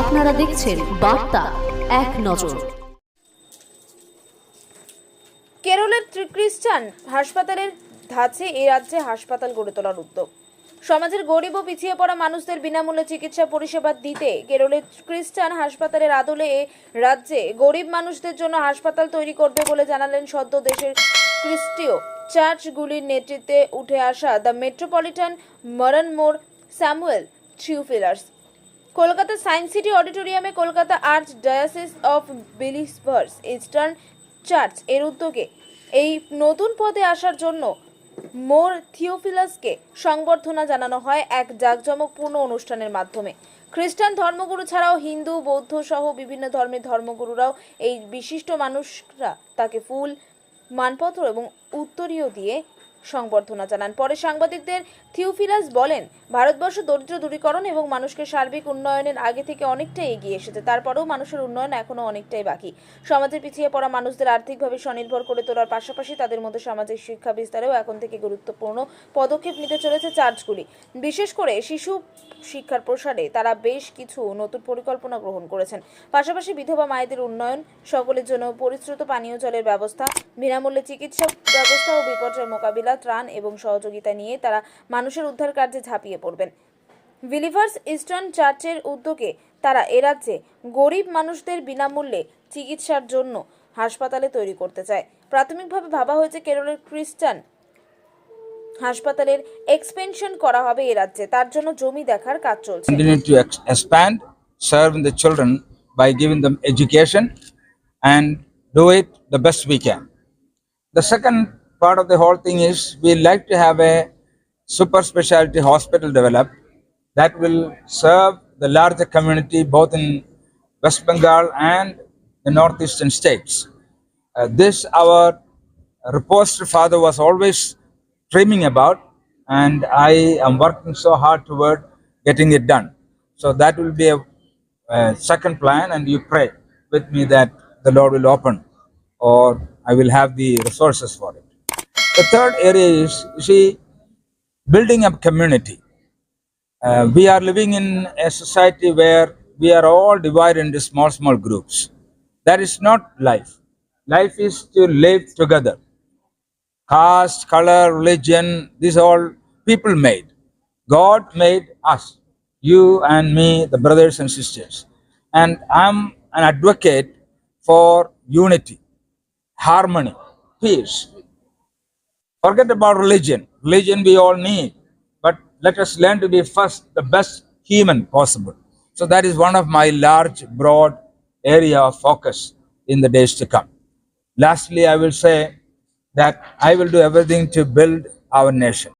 আপনারা দেখছেন বার্তা এক নজর। কেরলের খ্রিস্টান হাসপাতালের ধাঁচে এ রাজ্যে হাসপাতাল গড়ে তোলার উদ্যোগ। সমাজের গরিব ও পিছিয়ে পড়া মানুষদের বিনামূল্যে চিকিৎসা পরিষেবা দিতে কেরলের খ্রিস্টান হাসপাতালের আদলে এ রাজ্যে গরিব মানুষদের জন্য হাসপাতাল তৈরি করবে বলে জানালেন সদ্য দেশের খ্রিস্টীয় চার্চগুলির নেতৃত্বে উঠে আসা the metropolitan মরনমোর Samuel Theophilus. Kolkata science city অডিটোরিয়ামে Kolkata archdiocese of believers eastern চার্চের উদ্যোগে এই নতুন পদে আসার জন্য মোর থিওফিলাসকে সংবর্ধনা জানানো হয় এক জাঁকজমকপূর্ণ অনুষ্ঠানের মাধ্যমে। খ্রিস্টান ধর্মগুরু ছাড়াও হিন্দু, বৌদ্ধ সহ বিভিন্ন ধর্মের ধর্মগুরুরাও এই বিশিষ্ট মানুষরা তাকে ফুল, মানপত্র এবং উত্তরীয় দিয়ে সংবর্ধনা জানান। পরে সাংবাদিকদের থিওফিলাস বলেন, ভারতবর্ষ দরিদ্র দূরীকরণ এবং মানুষকে সার্বিক উন্নয়নের আগে থেকে অনেকটাই এগিয়ে এসেছে। তারপরেও মানুষের উন্নয়ন এখনও অনেকটাই বাকি। সমাজের পিছিয়ে পড়া মানুষদের আর্থিকভাবে স্বনির্ভর করে তোলার পাশাপাশি তাদের মধ্যে সামাজিক শিক্ষা বিস্তারেও এখন থেকে গুরুত্বপূর্ণ পদক্ষেপ নিতে চলেছে চার্চগুলি বিশেষ করে শিশু শিক্ষার প্রসারে তারা বেশ কিছু নতুন পরিকল্পনা গ্রহণ করেছেন। পাশাপাশি বিধবা মায়েদের উন্নয়ন, সকলের জন্য পরিশ্রুত পানীয় জলের ব্যবস্থা, বিনামূল্যে চিকিৎসা ব্যবস্থা ও বিপর্যয় মোকাবিলা ত্রাণ এবং সহযোগিতা নিয়ে তারা মানুষের উদ্ধার কার্যে ঝাঁপিয়ে পড়বেন। বিলিভার্স ইস্টার্ন চার্চের উদ্যোগে তারা এ রাজ্যে গরিব মানুষদের বিনামূল্যে চিকিৎসার জন্য হাসপাতালে তৈরি করতে চায়। প্রাথমিকভাবে ভাবা হয়েছে কেরলের খ্রিস্টান হাসপাতালের এক্সপেনশন করা হবে এ রাজ্যে। তার জন্য জমি দেখার কাজ চলছে। Continue to ex- expand, part of the whole thing is we like to have a super specialty hospital developed that will serve the larger community both in West Bengal and the northeastern states. Uh, this our reposed father was always dreaming about, and I am working so hard toward getting it done. So that will be a, uh second plan, and you pray with me that the Lord will open, or I will have the resources for it. The third area is, you see, building up community. Uh, we are living in a society where we are all divided into small, small groups. That is not life. Life is to live together. Caste, color, religion, these all people made. God made us, you and me, the brothers and sisters. And I'm an advocate for unity, harmony, peace. Forget about religion. Religion we all need. But let us learn to be first the best human possible. So that is one of my large, broad area of focus in the days to come. Lastly, I will say that I will do everything to build our nation.